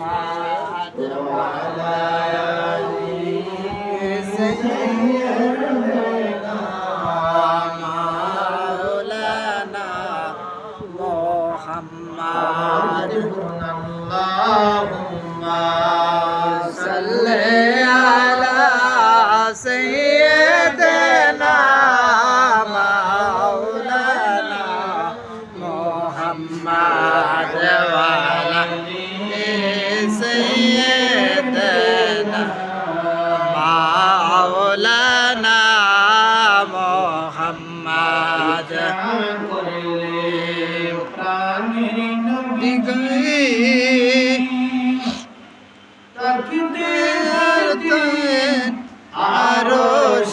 محمد وعلى آله سيدنا sem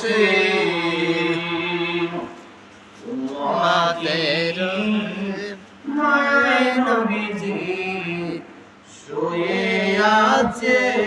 সে মাতের মায়ের নবীজি শুয়ে আছে।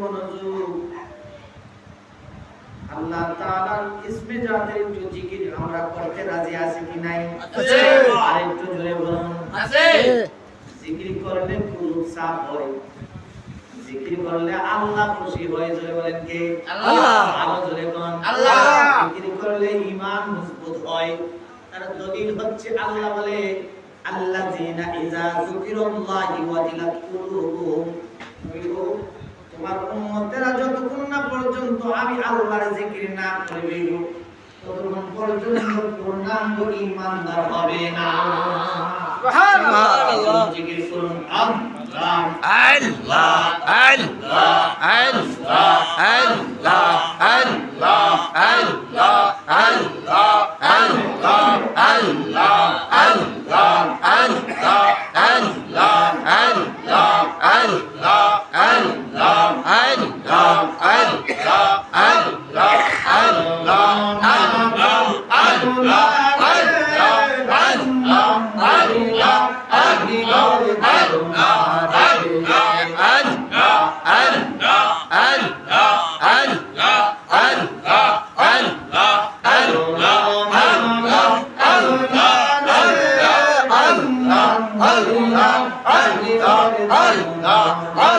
মনোযোগ। আল্লাহ তাআলার ইসমে জাতের একটু জিকির আমরা করতে রাজি আছি কি নাই? আছে। আর একটু জোরে বলুন। আছে। জিকির করলে কুলুব সাফ হয়। জিকির করলে আল্লাহ খুশি হয় জোরে বলেন কে? আল্লাহ। আরও জোরে বলুন। আল্লাহ। জিকির করলে ঈমান মজবুত হয়। তার দলিল হচ্ছে আল্লাহ বলে আল্লাযিনা ইযা যুকিরাল্লাহি ওয়াজিলাত কুলুবুহুম। তোমার উম্মতেরা যতক্ষণ না পর্যন্ত আমি আল্লাহর জিকির না করবে ততক্ষণ পর্যন্ত পূর্ণাঙ্গ ঈমানদার হবে না। সুবহানাল্লাহ। জিকির করুন আল্লাহ আল্লাহ আল্লাহ আল্লাহ আল্লাহ।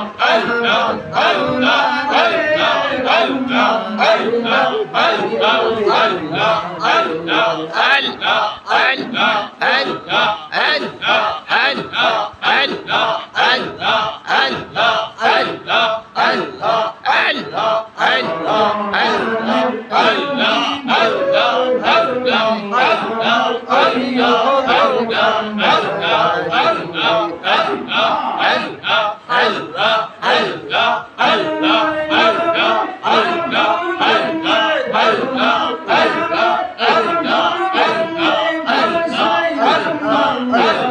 আল্লাহ Yeah.